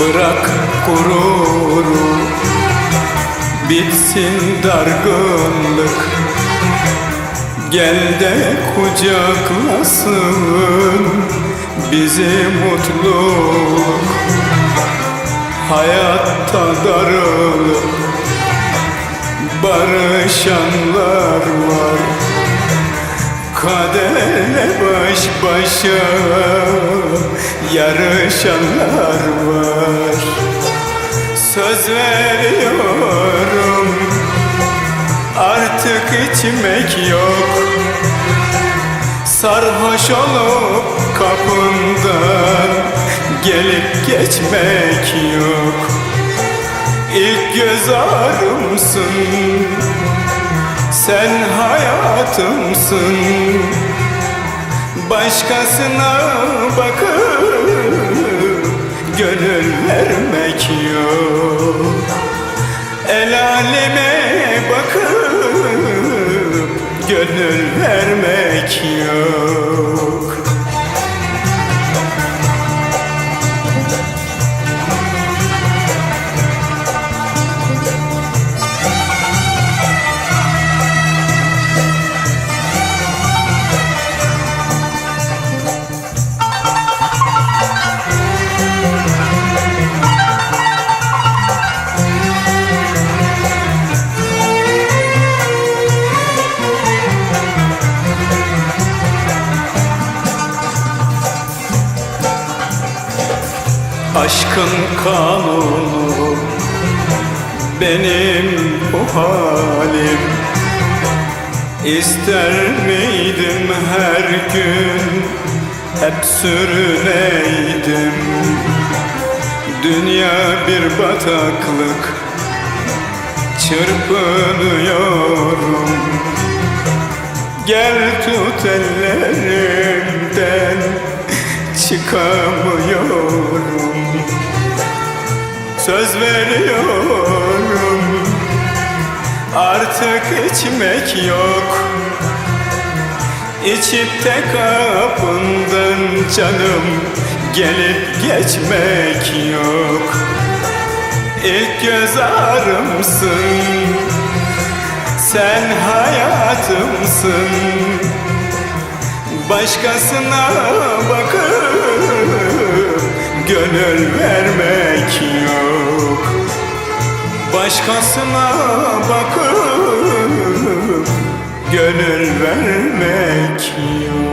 Bırak gururu. Bitsin dargınlık. Gel de kucaklasın Bizi mutluluk. Hayatta darılıp Barışanlar var. Kaderle baş başa yarışanlar var Veriyorum artık içmek yok. Sarhoş olup kapından gelip geçmek yok. İlk göz ağrımsın sen hayatımsın. Başkasına El aleme bakıp Gönül vermek yok Aşkın kanunu. Benim bu halim. İster miydim her gün? Hep sürüneydim. Dünya bir bataklık. Çırpınıyorum. Gel tut ellerimden çıkamıyorum Söz veriyorum. Artık içmek yok. İçip de kapından canım. Gelip geçmek yok. İlk göz ağrımsın. Sen hayatımsın. Başkasına bakıp gönül vermek yok. Başkasına bakıp gönül vermek yok